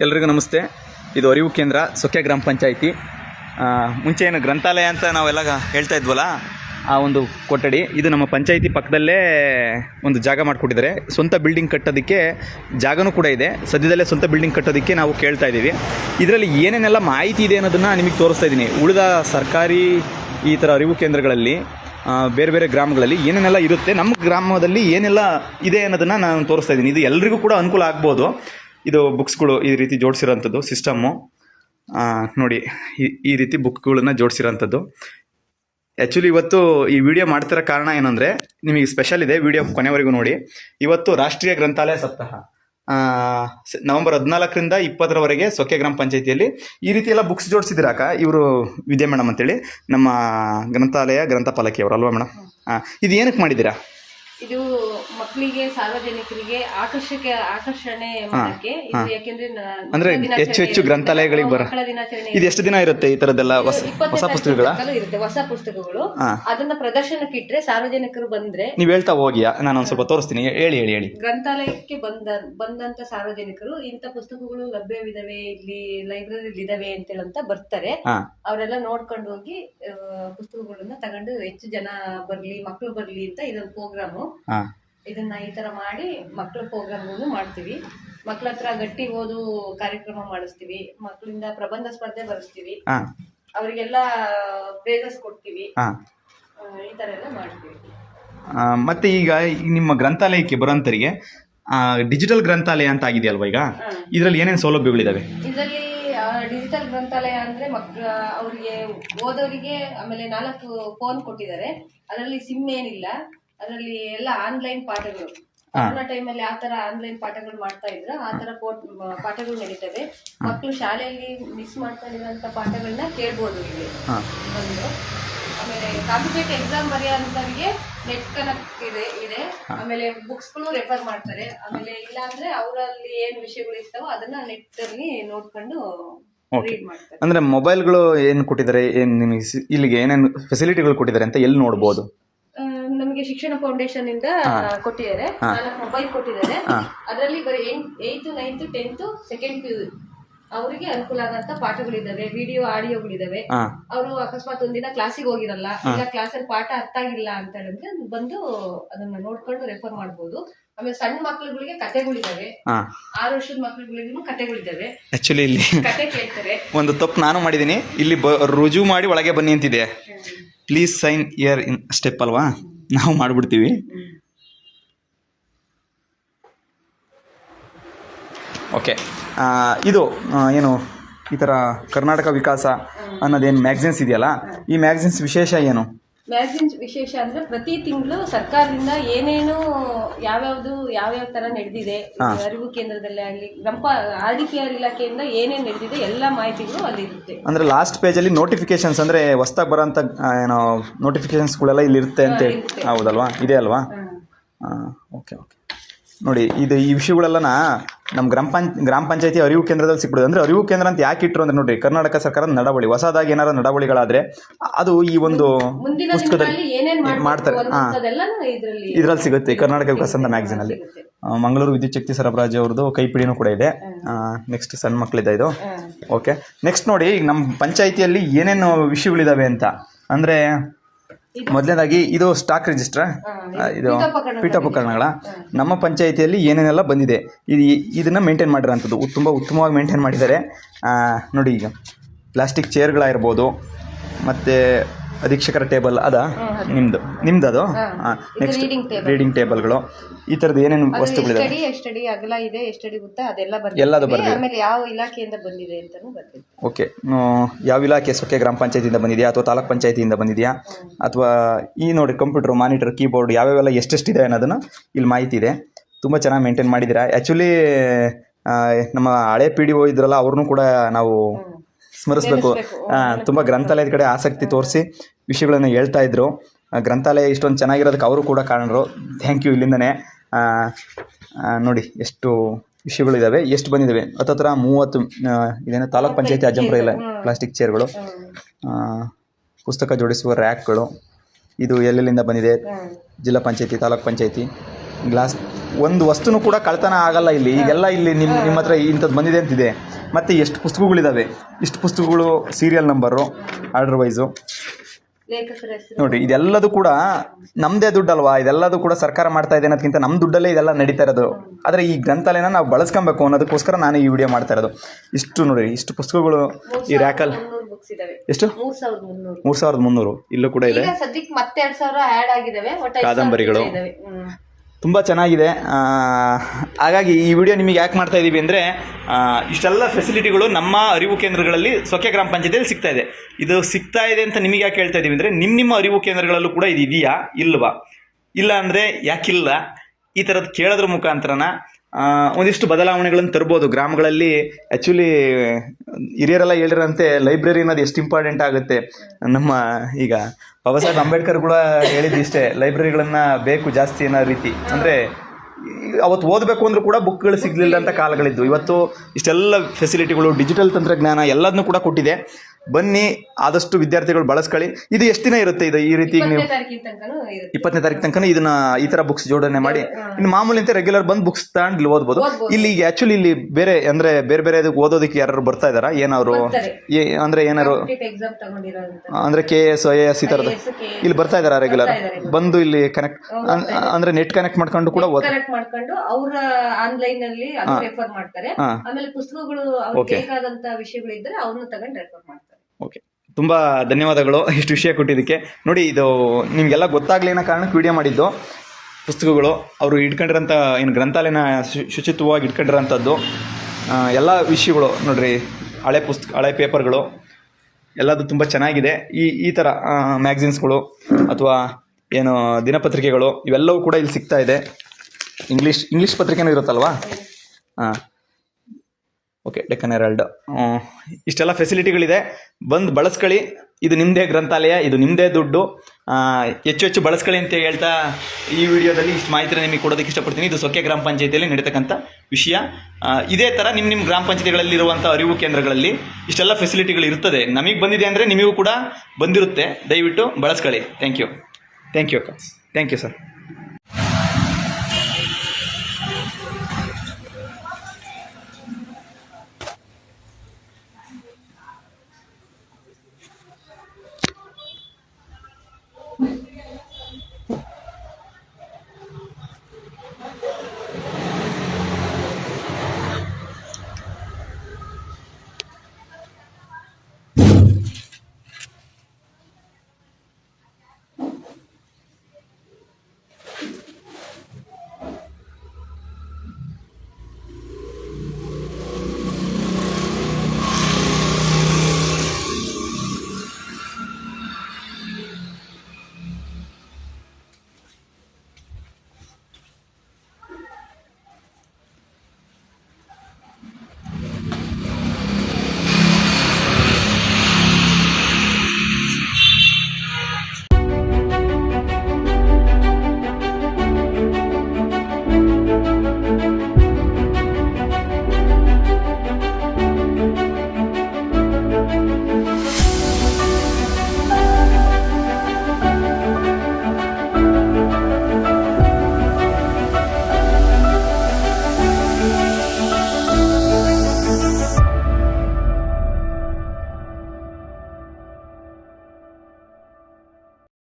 ಎಲ್ರಿಗೂ ನಮಸ್ತೆ. ಇದು ಅರಿವು ಕೇಂದ್ರ, ಸೊಕ್ಕೆ ಗ್ರಾಮ ಪಂಚಾಯಿತಿ. ಮುಂಚೆ ಏನು ಗ್ರಂಥಾಲಯ ಅಂತ ನಾವೆಲ್ಲ ಹೇಳ್ತಾ ಇದ್ವಲ್ಲ, ಆ ಒಂದು ಕೊಠಡಿ, ಇದು ನಮ್ಮ ಪಂಚಾಯಿತಿ ಪಕ್ಕದಲ್ಲೇ ಒಂದು ಜಾಗ ಮಾಡಿಕೊಟ್ಟಿದ್ದಾರೆ. ಸ್ವಂತ ಬಿಲ್ಡಿಂಗ್ ಕಟ್ಟೋದಕ್ಕೆ ಜಾಗನೂ ಕೂಡ ಇದೆ. ಸದ್ಯದಲ್ಲೇ ಸ್ವಂತ ಬಿಲ್ಡಿಂಗ್ ಕಟ್ಟೋದಕ್ಕೆ ನಾವು ಕೇಳ್ತಾ ಇದ್ದೀವಿ. ಇದರಲ್ಲಿ ಏನೇನೆಲ್ಲ ಮಾಹಿತಿ ಇದೆ ಅನ್ನೋದನ್ನು ನಿಮಗೆ ತೋರಿಸ್ತಾ ಇದ್ದೀನಿ. ಉಳಿದ ಸರ್ಕಾರಿ ಈ ಥರ ಅರಿವು ಕೇಂದ್ರಗಳಲ್ಲಿ ಬೇರೆ ಬೇರೆ ಗ್ರಾಮಗಳಲ್ಲಿ ಏನೇನೆಲ್ಲ ಇರುತ್ತೆ, ನಮ್ಮ ಗ್ರಾಮದಲ್ಲಿ ಏನೆಲ್ಲ ಇದೆ ಅನ್ನೋದನ್ನು ನಾನು ತೋರಿಸ್ತಾ ಇದ್ದೀನಿ. ಇದು ಎಲ್ರಿಗೂ ಕೂಡ ಅನುಕೂಲ ಆಗ್ಬೋದು. ಇದು ಬುಕ್ಸ್ಗಳು ಈ ರೀತಿ ಜೋಡಿಸಿರೋಂಥದ್ದು, ಸಿಸ್ಟಮ್ಮು. ನೋಡಿ, ಈ- ಈ ರೀತಿ ಬುಕ್ಗಳನ್ನ ಜೋಡಿಸಿರೋಂಥದ್ದು. ಆ್ಯಕ್ಚುಲಿ ಇವತ್ತು ಈ ವಿಡಿಯೋ ಮಾಡ್ತಿರೋ ಕಾರಣ ಏನಂದರೆ, ನಿಮಗೆ ಸ್ಪೆಷಲ್ ಇದೆ, ವಿಡಿಯೋ ಕೊನೆವರೆಗೂ ನೋಡಿ. ಇವತ್ತು ರಾಷ್ಟ್ರೀಯ ಗ್ರಂಥಾಲಯ ಸಪ್ತಾಹ. ನವೆಂಬರ್ ಹದಿನಾಲ್ಕರಿಂದ ಇಪ್ಪತ್ತರವರೆಗೆ ಸೊಕ್ಕೆ ಗ್ರಾಮ ಪಂಚಾಯಿತಿಯಲ್ಲಿ ಈ ರೀತಿ ಎಲ್ಲ ಬುಕ್ಸ್ ಜೋಡಿಸಿದಿರಾಕ ಇವರು ವಿದ್ಯಾ ಮೇಡಮ್ ಅಂತೇಳಿ, ನಮ್ಮ ಗ್ರಂಥಾಲಯ ಗ್ರಂಥಪಾಲಕಿಯವರು, ಅಲ್ವಾ ಮೇಡಮ್? ಹಾಂ ಇದು ಏನಕ್ಕೆ ಮಾಡಿದ್ದೀರಾ? ಇದು ಮಕ್ಕಳಿಗೆ ಸಾರ್ವಜನಿಕರಿಗೆ ಆಕರ್ಷಕ ಆಕರ್ಷಣೆ ಮಾಡಕ್ಕೆ ಇದು ಯಾಕೆಂದ್ರೆ ಅಂದ್ರೆ ಹೆಚ್ಚು ಹೆಚ್ಚು ಗ್ರಂಥಾಲಯಗಳಿಗೆ ಬರ ಮಕ್ಕಳ ದಿನಾಚರಣೆ ಇದು ಎಷ್ಟು ದಿನ ಇರುತ್ತೆ ಈ ತರದೆಲ್ಲ ಹೊಸ ಪುಸ್ತಕಗಳ? ಇರುತ್ತೆ ಹೊಸ ಪುಸ್ತಕಗಳು. ಅದನ್ನ ಪ್ರದರ್ಶನಕ್ಕೆ ಇಟ್ರೆ ಸಾರ್ವಜನಿಕರು ಬಂದ್ರೆ ನೀವು ಹೇಳ್ತಾ ಹೋಗಿ ನಾನು ಒಂದ್ ಸ್ವಲ್ಪ ತೋರಿಸ್ತೀನಿ. ಹೇಳಿ ಹೇಳಿ ಹೇಳಿ. ಗ್ರಂಥಾಲಯಕ್ಕೆ ಬಂದ ಬಂದಂತ ಸಾರ್ವಜನಿಕರು ಇಂಥ ಪುಸ್ತಕಗಳು ಲಭ್ಯವಿದಾವೆ ಇಲ್ಲಿ ಲೈಬ್ರರಿ ಇದಾವೆ ಅಂತ ಹೇಳಂತ ಬರ್ತಾರೆ ಅವರೆಲ್ಲ ನೋಡ್ಕೊಂಡು ಹೋಗಿ ಪುಸ್ತಕಗಳನ್ನ ತಗೊಂಡು ಹೆಚ್ಚು ಜನ ಬರ್ಲಿ ಮಕ್ಕಳು ಬರ್ಲಿ ಅಂತ ಇದೊಂದು ಪ್ರೋಗ್ರಾಮು. ಹಾಂ. ಇದನ್ನ ಈ ತರ ಮಾಡಿ ಮಕ್ಕಳ ಪ್ರೋಗ್ರಾಮ್ಗಳನ್ನು ಮಾಡ್ತೀವಿ. ಮಕ್ಳ ಹತ್ರ ಗಟ್ಟಿ ಓದು ಕಾರ್ಯಕ್ರಮ ಮಾಡಿಸ್ತೀವಿ. ಮಕ್ಕಳಿಂದ ಪ್ರಬಂಧ ಸ್ಪರ್ಧೆ ಬರೆಸ್ತೀವಿ. ಹಾಂ. ಅವರಿಗೆಲ್ಲ ಪ್ರೇಸಸ್ ಕೊಡ್ತೀವಿ. ಹಾಂ. ಆ, ಈ ತರ ಎಲ್ಲ ಮಾಡ್ತೀವಿ. ಮತ್ತೆ ಈಗ ಈ ನಿಮ್ಮ ಗ್ರಂಥಾಲಯಕ್ಕೆ ಬರೋಂಥರಿಗೆ ಡಿಜಿಟಲ್ ಗ್ರಂಥಾಲಯ ಅಂತ ಆಗಿದೆಯಲ್ವಾ ಈಗ? ಇದರಲ್ಲಿ ಏನೇನು ಸೌಲಭ್ಯಗಳಿದಾವೆ? ಇದರಲ್ಲಿ ಡಿಜಿಟಲ್ ಗ್ರಂಥಾಲಯ ಅಂದ್ರೆ ಮಕ್ಳ ಅವರಿಗೆ ಓದೋರಿಗೆ ಆಮೇಲೆ ನಾಲ್ಕು ಫೋನ್ ಕೊಟ್ಟಿದ್ದಾರೆ. ಅದರಲ್ಲಿ ಸಿಮ್ ಏನಿಲ್ಲ. ಅದರಲ್ಲಿ ಎಲ್ಲ ಆನ್ಲೈನ್ ಪಾಠಗಳು. ಕೊರೋನಾ ಟೈಮಲ್ಲಿ ಆ ತರ ಆನ್ಲೈನ್ ಪಾಠಗಳು ಮಾಡ್ತಾ ಇದ್ರು. ಆ ತರ ಪಾಠಗಳು ನಡೀತವೆ. ಮಕ್ಕಳು ಶಾಲೆಯಲ್ಲಿ ಮಿಸ್ ಮಾಡ್ತಾ ಇರುವಂತ ಪಾಠಗಳನ್ನ ಕೇಳ್ಬೋದು ಇಲ್ಲಿ. ಒಂದು ಆಮೇಲೆ ಕಾಂಪಿಟೇಟಿವ್ ಎಕ್ಸಾಮ್ ಬರೆಯೋಂಥವ್ರಿಗೆ ನೆಟ್ ಕನೆಕ್ಟ್ ಇದೆ ಇದೆ. ಆಮೇಲೆ ಬುಕ್ಸ್ಗಳು ರೆಫರ್ ಮಾಡ್ತಾರೆ. ಆಮೇಲೆ ಇಲ್ಲ ಅಂದ್ರೆ ಅವರಲ್ಲಿ ಏನ್ ವಿಷಯಗಳು ಇರ್ತಾವೋ ಅದನ್ನ ನೆಟ್ ಅಲ್ಲಿ ನೋಡ್ಕೊಂಡು ಅಂದ್ರೆ ಮೊಬೈಲ್ಗಳು ಏನ್ ಕೊಟ್ಟಿದ್ದಾರೆ? ಏನ್ ನಿಮಗೆ ಇಲ್ಲಿಗೆ ಏನೇನು ಫೆಸಿಲಿಟಿಗಳು ಕೊಟ್ಟಿದ್ದಾರೆ ಅಂತ ಎಲ್ಲಿ ನೋಡ್ಬೋದು? ನಮಗೆ ಶಿಕ್ಷಣ ಫೌಂಡೇಶನ್ ಇಂದ ಕೊಟ್ಟಿದ್ದಾರೆ. ನಾಲ್ಕು ಮೊಬೈಲ್ ಕೊಟ್ಟಿದ್ದಾರೆ. ಅದರಲ್ಲಿ ಬರೀ eighth ninth tenth second P ಅವರಿಗೆ ಅನುಕೂಲ ಆಗಂತ ಪಾಠಗಳಿದಾವೆ ವಿಡಿಯೋ ಆಡಿಯೋಗಳಿದಾವೆ ಅವರು ಅಕಸ್ಮಾತ್ ಒಂದಿನ ಕ್ಲಾಸಿಗೆ ಹೋಗಿರಲ್ಲ. ಇಲ್ಲ ಕ್ಲಾಸಲ್ಲಿ ಪಾಠ ಅರ್ಥ ಆಗಿಲ್ಲ ಅಂತ ಹೇಳಿದ್ರೆ ಬಂದು ಅದನ್ನ ನೋಡ್ಕೊಂಡು ರೆಫರ್ ಮಾಡಬಹುದು ಆಮೇಲೆ ಸಣ್ಣ ಮಕ್ಳುಗಳಿಗೆ ಕತೆಗಳಿದಾವೆ ಆರು ವರ್ಷದ ಮಕ್ಳುಗಳಿಗೂ ಕತೆಗಳಿದಾವೆ ಆಕ್ಚುಲಿ ಇಲ್ಲಿ ಕತೆ ಕೇಳ್ತಾರೆ. ಒಂದು ತಪ್ಪು ನಾನು ಮಾಡಿದ್ದೀನಿ. ಇಲ್ಲಿ ರುಜು ಮಾಡಿ ಒಳಗೆ ಬನ್ನಿ ಅಂತಿದೆ. Please sign here in step ಅಲ್ವಾ? ನಾವು ಮಾಡಿಬಿಡ್ತೀವಿ. ಓಕೆ. ಇದು ಏನು ಈ ಥರ ಕರ್ನಾಟಕ ವಿಕಾಸ ಅನ್ನೋದೇನು ಮ್ಯಾಗ್ಝಿನ್ಸ್ ಇದೆಯಲ್ಲ ಈ ಮ್ಯಾಗ್ಝಿನ್ಸ್ ವಿಶೇಷ ಏನು? ಮ್ಯಾಗಝಿನ್ಸ್ ವಿಶೇಷ ಅಂದ್ರೆ ಪ್ರತಿ ತಿಂಗಳು ಸರ್ಕಾರದಿಂದ ಏನೇನು ಯಾವ್ಯಾವ್ದು ಯಾವ್ಯಾವ ತರ ನಡೆದಿದೆ ಅರಿವು ಕೇಂದ್ರದಲ್ಲೇ ಆಗಲಿ ಗ್ರಂಪ ಆರ್ ಡಿ ಪಿ ಆರ್ ಇಲಾಖೆಯಿಂದ ಏನೇನು ನಡೆದಿದೆ ಎಲ್ಲ ಮಾಹಿತಿಗಳು ಅಲ್ಲಿ ಇರುತ್ತೆ ಅಂದ್ರೆ ಲಾಸ್ಟ್ ಪೇಜಲ್ಲಿ ನೋಟಿಫಿಕೇಶನ್ಸ್ ಅಂದ್ರೆ ಹೊಸ್ದಾಗಿ ಬರೋಂಥ ಏನೋ ಏನೋ ನೋಟಿಫಿಕೇಶನ್ಸ್ಗಳೆಲ್ಲ ಇಲ್ಲಿ ಇರುತ್ತೆ ಅಂತ ಹೇಳಿ. ಹೌದಲ್ವಾ? ಇದೆ ಅಲ್ವಾ? ಓಕೆ ಓಕೆ ನೋಡಿ ಇದು ಈ ವಿಷಯಗಳೆಲ್ಲನ ನಮ್ಮ ಗ್ರಾಮ ಪಂಚ ಗ್ರಾಮ ಪಂಚಾಯತಿ ಅರಿವು ಕೇಂದ್ರದಲ್ಲಿ ಸಿಕ್ಬಿಡೋದು ಅಂದರೆ ಅರಿವು ಕೇಂದ್ರ ಅಂತ ಯಾಕೆ ಇಟ್ಟರು ಅಂದ್ರೆ ನೋಡಿರಿ ಕರ್ನಾಟಕ ಸರ್ಕಾರದ ನಡವಳಿ ಹೊಸದಾಗಿ ಏನಾರ ನಡವಳಿಗಳಾದರೆ ಅದು ಈ ಒಂದು ಪುಸ್ತಕದಲ್ಲಿ ಮಾಡ್ತಾರೆ. ಹಾಂ. ಇದರಲ್ಲಿ ಸಿಗುತ್ತೆ ಕರ್ನಾಟಕ ವಿಕಾಸ ಅಂತ ಮ್ಯಾಗ್ಝಿನಲ್ಲಿ ಮಂಗಳೂರು ವಿದ್ಯುತ್ ಶಕ್ತಿ ಸರಬರಾಜು ಅವ್ರದ್ದು ಕೈಪಿಡಿನೂ ಕೂಡ ಇದೆ. ನೆಕ್ಸ್ಟ್ ಸಣ್ಣ ಮಕ್ಕಳಿದೆ ಇದು. ಓಕೆ ನೆಕ್ಸ್ಟ್ ನೋಡಿ ಈಗ ನಮ್ಮ ಪಂಚಾಯಿತಿಯಲ್ಲಿ ಏನೇನು ವಿಷಯಗಳಿದಾವೆ ಅಂತ. ಅಂದರೆ ಮೊದಲನೇದಾಗಿ ಇದು ಸ್ಟಾಕ್ ರಿಜಿಸ್ಟರ್ ಇದು ಪೀಠೋಪಕರಣ ಪೀಠೋಪಕರಣಗಳ ನಮ್ಮ ಪಂಚಾಯಿತಿಯಲ್ಲಿ ಏನೇನೆಲ್ಲ ಬಂದಿದೆ ಇದು ಇದನ್ನು ಮೇಂಟೈನ್ ಮಾಡಿರೋಂಥದ್ದು. ತುಂಬ ಉತ್ತಮವಾಗಿ ಮೇಂಟೈನ್ ಮಾಡಿದ್ದಾರೆ. ನೋಡಿ ಈಗ ಪ್ಲಾಸ್ಟಿಕ್ ಚೇರ್ಗಳಾಗಿರ್ಬೋದು ಮತ್ತು ಅಧೀಕ್ಷಕರ ಟೇಬಲ್ ಅದ? ನಿಮ್ಮದು ನಿಮ್ದು. ಅದು? Next reading table. ರೀಡಿಂಗ್ ಟೇಬಲ್ಗಳು ಈ ಥರದ್ದು ಏನೇನು ವಸ್ತುಗಳಿದಾವೆ? ಎಷ್ಟಡಿ ಎಷ್ಟಡಿ ಅಗಲ ಇದೆ ಎಷ್ಟಡಿ ಉದ್ದ ಅದೆಲ್ಲ ಎಲ್ಲದು ಬರ್ದಿದೆ ಆಮೇಲೆ ಯಾವ ಇಲಾಖೆಯಿಂದ ಬಂದಿದೆ ಅಂತಾನು ಬರ್ದಿದೆ ಓಕೆ. ಯಾವ ಇಲಾಖೆ ಸೊಕ್ಕೆ ಗ್ರಾಮ ಪಂಚಾಯತಿಯಿಂದ ಬಂದಿದೆಯಾ ಅಥವಾ ತಾಲೂಕ್ ಪಂಚಾಯತಿಯಿಂದ ಬಂದಿದೆಯಾ? ಅಥವಾ ಈ ನೋಡಿ ಕಂಪ್ಯೂಟರ್ ಮಾನಿಟರ್ ಕೀಬೋರ್ಡ್ ಯಾವ್ಯಾವೆಲ್ಲ ಎಷ್ಟೆಷ್ಟಿದೆ ಅನ್ನೋದನ್ನು ಇಲ್ಲಿ ಮಾಹಿತಿ ಇದೆ. ತುಂಬ ಚೆನ್ನಾಗಿ ಮೇಂಟೈನ್ ಮಾಡಿದ್ದೀರಾ. ಆ್ಯಕ್ಚುಲಿ ನಮ್ಮ ಹಳೆ ಪಿ ಡಿ ಒ ಇದ್ರಲ್ಲ ಅವ್ರನ್ನೂ ಕೂಡ ನಾವು ಸ್ಮರಿಸ್ಬೇಕು. ತುಂಬ ಗ್ರಂಥಾಲಯದ ಕಡೆ ಆಸಕ್ತಿ ತೋರಿಸಿ ವಿಷಯಗಳನ್ನು ಹೇಳ್ತಾ ಇದ್ರು. ಗ್ರಂಥಾಲಯ ಇಷ್ಟೊಂದು ಚೆನ್ನಾಗಿರೋದಕ್ಕೆ ಅವರು ಕೂಡ ಕಾರಣರು. ಥ್ಯಾಂಕ್ ಯು ಇಲ್ಲಿಂದನೇ. ನೋಡಿ ಎಷ್ಟು ವಿಷಯಗಳಿದ್ದಾವೆ ಎಷ್ಟು ಬಂದಿದ್ದಾವೆ ಹತ್ತತ್ರ ಮೂವತ್ತು ಇದೇನು ತಾಲೂಕ್ ಪಂಚಾಯತಿ ಅಜ್ಜಂಪುರ ಇಲ್ಲ ಪ್ಲಾಸ್ಟಿಕ್ ಚೇರ್ಗಳು ಪುಸ್ತಕ ಜೋಡಿಸುವ ರ್ಯಾಕ್ಗಳು ಇದು ಎಲ್ಲೆಲ್ಲಿಂದ ಬಂದಿದೆ? ಜಿಲ್ಲಾ ಪಂಚಾಯತಿ ತಾಲೂಕ್ ಪಂಚಾಯತಿ. ಗ್ಲಾಸ್ ಒಂದು ವಸ್ತುನು ಕೂಡ ಕಳ್ತನ ಆಗಲ್ಲ ಇಲ್ಲಿ. ಈಗೆಲ್ಲ ಇಲ್ಲಿ ನಿಮ್ಮ ನಿಮ್ಮ ಹತ್ರ ಇಂಥದ್ದು ಬಂದಿದೆ ಅಂತಿದೆ. ಮತ್ತು ಎಷ್ಟು ಪುಸ್ತಕಗಳಿದ್ದಾವೆ ಇಷ್ಟು ಪುಸ್ತಕಗಳು ಸೀರಿಯಲ್ ನಂಬರು ಆರ್ಡರ್ ವೈಸು ನೋಡಿ ಇದೆಲ್ಲದು ಕೂಡ ನಮ್ಮದೇ ದುಡ್ಡಲ್ವಾ? ಇದೆಲ್ಲದೂ ಕೂಡ ಸರ್ಕಾರ ಮಾಡ್ತಾ ಇದೆ ಅನ್ನೋದಕ್ಕಿಂತ ನಮ್ಮ ದುಡ್ಡಲ್ಲೇ ಇದೆಲ್ಲ ನಡೀತಾ ಇರೋದು. ಆದರೆ ಈ ಗ್ರಂಥಾಲಯನ ನಾವು ಬಳಸ್ಕೊಬೇಕು ಅನ್ನೋದಕ್ಕೋಸ್ಕರ ನಾನು ಈ ವಿಡಿಯೋ ಮಾಡ್ತಾ ಇರೋದು. ಇಷ್ಟು ನೋಡಿ ಇಷ್ಟು ಪುಸ್ತಕಗಳು ಈ ರ್ಯಾಕಲ್ ಎಷ್ಟು? ಮೂರ್ ಸಾವಿರದ ಮುನ್ನೂರು. ಇಲ್ಲೂ ಕೂಡ ಇದೆ. ಕಾದಂಬರಿಗಳು. ತುಂಬ ಚೆನ್ನಾಗಿದೆ. ಹಾಗಾಗಿ ಈ ವಿಡಿಯೋ ನಿಮಗೆ ಯಾಕೆ ಮಾಡ್ತಾ ಇದ್ದೀವಿ ಅಂದರೆ ಇಷ್ಟೆಲ್ಲ ಫೆಸಿಲಿಟಿಗಳು ನಮ್ಮ ಅರಿವು ಕೇಂದ್ರಗಳಲ್ಲಿ ಸೊಕ್ಕೆ ಗ್ರಾಮ ಪಂಚಾಯತಿಯಲ್ಲಿ ಸಿಗ್ತಾ ಇದೆ. ಇದು ಸಿಗ್ತಾ ಇದೆ ಅಂತ ನಿಮಗೆ ಯಾಕೆ ಹೇಳ್ತಾ ಇದ್ದೀವಿ ಅಂದರೆ ನಿಮ್ಮ ನಿಮ್ಮ ಅರಿವು ಕೇಂದ್ರಗಳಲ್ಲೂ ಕೂಡ ಇದು ಇದೆಯಾ? ಇಲ್ವಾ? ಇಲ್ಲ ಅಂದರೆ ಯಾಕಿಲ್ಲ? ಈ ಥರದ್ದು ಕೇಳೋದ್ರ ಮುಖಾಂತರನ ಒಂದಿಷ್ಟು ಬದಲಾವಣೆಗಳನ್ನು ತರ್ಬೋದು. ಗ್ರಾಮಗಳಲ್ಲಿ ಆ್ಯಕ್ಚುಲಿ ಹಿರಿಯರೆಲ್ಲ ಹೇಳಿರಂತೆ ಲೈಬ್ರರಿ ಅನ್ನೋದು ಎಷ್ಟು ಇಂಪಾರ್ಟೆಂಟ್ ಆಗುತ್ತೆ. ನಮ್ಮ ಈಗ ಬಾಬಾ ಸಾಹೇಬ್ ಅಂಬೇಡ್ಕರ್ ಕೂಡ ಹೇಳಿದ್ದು ಇಷ್ಟೇ ಲೈಬ್ರರಿಗಳನ್ನು ಬೇಕು ಜಾಸ್ತಿ ಅನ್ನೋ ರೀತಿ. ಅಂದರೆ ಅವತ್ತು ಓದಬೇಕು ಅಂದರೂ ಕೂಡ ಬುಕ್ಗಳು ಸಿಗಲಿಲ್ಲ ಅಂತ ಕಾಲಗಳಿದ್ದು ಇವತ್ತು ಇಷ್ಟೆಲ್ಲ ಫೆಸಿಲಿಟಿಗಳು ಡಿಜಿಟಲ್ ತಂತ್ರಜ್ಞಾನ ಎಲ್ಲದನ್ನೂ ಕೂಡ ಕೊಟ್ಟಿದೆ. ಬನ್ನಿ ಆದಷ್ಟು ವಿದ್ಯಾರ್ಥಿಗಳು ಬಳಸ್ಕೊಳ್ಳಿ. ಇದು ಎಷ್ಟು ದಿನ ಇರುತ್ತೆ ಇದು ಈ ರೀತಿ ನೀವು? ಇಪ್ಪತ್ತನೇ ತಾರೀಕು ತನಕ ಇದನ್ನ ಈ ತರ ಬುಕ್ಸ್ ಜೋಡಣೆ ಮಾಡಿ. ಇನ್ನು ಮಾಮೂಲಿ ಅಂತ ರೆಗ್ಯುಲರ್ ಬಂದು ಬುಕ್ಸ್ ತಗೊಂಡು ಇಲ್ಲಿ ಓದ್ಬೋದು. ಇಲ್ಲಿ ಈಗ ಆಕ್ಚುಲಿ ಇಲ್ಲಿ ಬೇರೆ ಅಂದ್ರೆ ಬೇರೆ ಬೇರೆ ಇದಕ್ಕೆ ಓದೋದಕ್ಕೆ ಯಾರು ಬರ್ತಾ ಇದಾರಾ ಏನಾದ್ರು. ಏ- ಅಂದ್ರೆ ಎಕ್ಸಾಮ್ ತಗೊಂಡಿರೋಂತ. ಅಂದ್ರೆ ಕೆ ಎಸ್ ಐ ಎಸ್ ಈ ತರದ ಇಲ್ಲಿ ಬರ್ತಾ ಇದಾರ ರೆಗ್ಯುಲರ್ ಬಂದು ಇಲ್ಲಿ ಕನೆಕ್ಟ್ ಅಂದ್ರೆ ನೆಟ್ ಕನೆಕ್ಟ್ ಮಾಡ್ಕೊಂಡು ಕೂಡ ಓದ್ ಕನೆಕ್ಟ್ ಮಾಡ್ಕೊಂಡು ಅವರ ಆನ್ಲೈನ್ ಅಲ್ಲಿ ರೆಫರ್ ಮಾಡ್ತಾರೆ. ಹಾ. ಆಮೇಲೆ ಪುಸ್ತಕಗಳು ಅವ್ರಿಗೆ ಬೇಕಾದಂತ ವಿಷಯಗಳು ಇದ್ರೆ ಅವನ್ನ ತಗೊಂಡು ರೆಫರ್ ಮಾಡ್ತಾರೆ. ಓಕೆ ತುಂಬ ಧನ್ಯವಾದಗಳು ಇಷ್ಟು ವಿಷಯ ಕೊಟ್ಟಿದ್ದಕ್ಕೆ. ನೋಡಿ, ಇದು ನಿಮಗೆಲ್ಲ ಗೊತ್ತಾಗಲಿ ಅನ್ನೋ ಕಾರಣಕ್ಕೆ ವಿಡಿಯೋ ಮಾಡಿದ್ದು, ಪುಸ್ತಕಗಳು, ಅವರು ಇಟ್ಕೊಂಡಿರೋಂಥ ಏನು ಗ್ರಂಥಾಲಯನ ಶುಚಿತ್ವವಾಗಿ ಇಟ್ಕೊಂಡಿರೋಂಥದ್ದು ಎಲ್ಲ ವಿಷಯಗಳು ನೋಡಿರಿ, ಹಳೆ ಪುಸ್ತಕ ಹಳೆ ಪೇಪರ್ಗಳು, ಎಲ್ಲದು ತುಂಬ ಚೆನ್ನಾಗಿದೆ. ಈ ಈ ಥರ ಮ್ಯಾಗ್ಝಿನ್ಸ್ಗಳು ಅಥವಾ ಏನು ದಿನಪತ್ರಿಕೆಗಳು, ಇವೆಲ್ಲವೂ ಕೂಡ ಇಲ್ಲಿ ಸಿಗ್ತಾ ಇದೆ. ಇಂಗ್ಲೀಷ್ ಇಂಗ್ಲೀಷ್ ಪತ್ರಿಕೆನೂ ಇರುತ್ತಲ್ವಾ? ಹಾಂ ಓಕೆ, ಡೆಕ್ಕನ್ ಹೆರಾಲ್ಡ್. ಇಷ್ಟೆಲ್ಲ ಫೆಸಿಲಿಟಿಗಳಿದೆ ಬಂದು ಬಳಸ್ಕೊಳ್ಳಿ. ಇದು ನಿಮ್ಮದೇ ಗ್ರಂಥಾಲಯ, ಇದು ನಿಮ್ಮದೇ ದುಡ್ಡು. ಹೆಚ್ಚು ಹೆಚ್ಚು ಬಳಸ್ಕೊಳ್ಳಿ ಅಂತ ಹೇಳ್ತಾ ಈ ವಿಡಿಯೋದಲ್ಲಿ ಇಷ್ಟು ಮಾಹಿತಿ ನಿಮಗೆ ಕೊಡೋದಕ್ಕೆ ಇಷ್ಟಪಡ್ತೀನಿ. ಇದು ಸೊಕ್ಕೆ ಗ್ರಾಮ ಪಂಚಾಯತಿಯಲ್ಲಿ ನಡೀತಕ್ಕಂಥ ವಿಷಯ. ಇದೇ ಥರ ನಿಮ್ಮ ನಿಮ್ಮ ಗ್ರಾಮ ಪಂಚಾಯತಿಗಳಲ್ಲಿ ಇರುವಂಥ ಅರಿವು ಕೇಂದ್ರಗಳಲ್ಲಿ ಇಷ್ಟೆಲ್ಲ ಫೆಸಿಲಿಟಿಗಳು ಇರ್ತದೆ ನಮಗೆ ಬಂದಿದೆ ಅಂದರೆ ನಿಮಗೂ ಕೂಡ ಬಂದಿರುತ್ತೆ. ದಯವಿಟ್ಟು ಬಳಸ್ಕೊಳ್ಳಿ. ಥ್ಯಾಂಕ್ ಯು ಥ್ಯಾಂಕ್ ಯು ಅಕ್ಕ. Thank you sir